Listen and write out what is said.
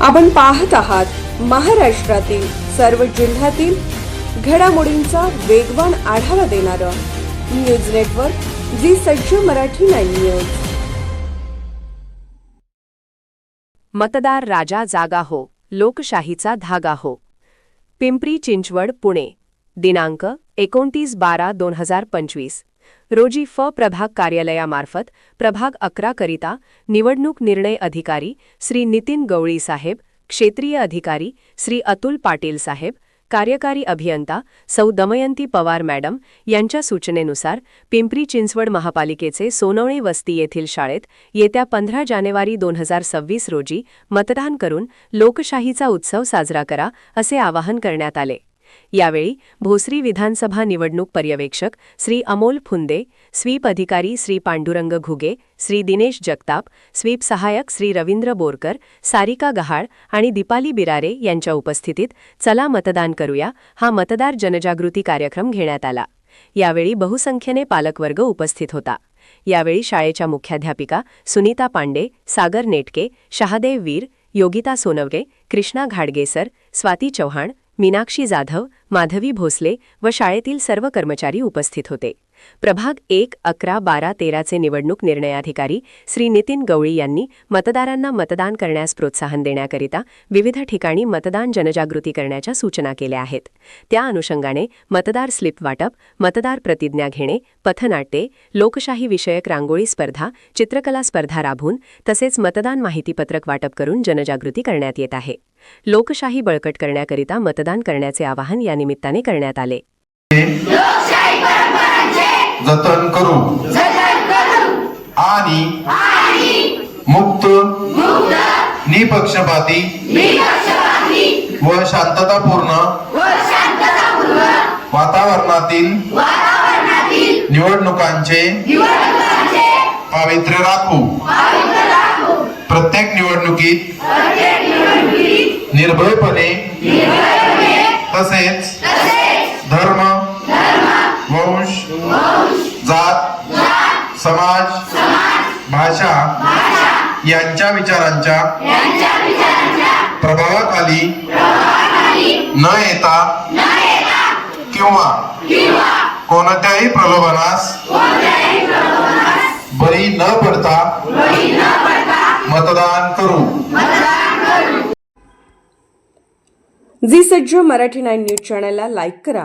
आपण पाहत आहात महाराष्ट्रातील सर्व जिल्ह्यातील घडामोडींचा वेगवान आढावा देणारं न्यूज नेटवर्क जी सज्ज मराठी नाईन न्यूज. मतदार राजा जागा हो लोकशाहीचा धागा हो. पिंपरी चिंचवड पुणे. दिनांक एकोणतीस बारा दोन हजार पंचवीस. रोजी फ प्रभाग कार्यालयामार्फत प्रभाग अकरा करिता निवडणूक निर्णय अधिकारी श्री नितीन गवळी साहेब क्षेत्रीय अधिकारी श्री अतुल पाटील साहेब कार्यकारी अभियंता सौ दमयंती पवार मॅडम यांच्या सूचनेनुसार पिंपरी चिंचवड महापालिकेचे सोनवणे वस्ती येथील शाळेत येत्या पंधरा जानेवारी दोन हजार सव्वीस रोजी मतदान करून लोकशाहीचा उत्सव साजरा करा असे आवाहन करण्यात आले. यावेळी भोसरी विधानसभा निवडणूक पर्यवेक्षक श्री अमोल फुंदे स्वीप अधिकारी श्री पांडुरंग घुगे श्री दिनेश जगताप स्वीप सहायक श्री रवींद्र बोरकर सारिका गहाळ आणि दीपाली बिरारे यांच्या उपस्थितीत चला मतदान करूया हा मतदार जनजागृती कार्यक्रम घेण्यात आला. यावेळी बहुसंख्येने पालकवर्ग उपस्थित होता. यावेळी शाळेच्या मुख्याध्यापिका सुनीता पांडे सागर नेटके शहादेव वीर योगिता सोनवगे कृष्णा घाडगेसर स्वाती चव्हाण मीनाक्षी जाधव माधवी भोसले व शाळेतील सर्व कर्मचारी उपस्थित होते. प्रभाग एक अकरा बारा तेराचे निवडणूक निर्णयाधिकारी श्री नितीन गवळी यांनी मतदारांना मतदान करण्यास प्रोत्साहन देण्याकरिता विविध ठिकाणी मतदान जनजागृती करण्याच्या सूचना केल्या आहेत. त्या अनुषंगाने मतदार स्लिप वाटप मतदार प्रतिज्ञा घेणे पथनाट्ये लोकशाही विषयक रांगोळी स्पर्धा चित्रकला स्पर्धा राबवून तसेच मतदान माहितीपत्रक वाटप करून जनजागृती करण्यात येत आहे. लोकशाही बळकट करण्याकरिता मतदान करण्याचे आवाहन या निमित्ताने करण्यात आले. जतन करू. आणि मुक्त निपक्षपाती व शांततापूर्ण वातावरणातील निवडणुकांचे पावित्र्य राखू. प्रत्येक निवडणुकीत निर्भयपणे तसेच धर्म वंश जात समाज भाषा यांच्या विचारांच्या प्रभावाखाली न येता किंवा कोणत्याही प्रलोभनास बळी न पडता मतदान करू. जी सज्ज मराठी नाईन न्यूज चॅनलला लाईक करा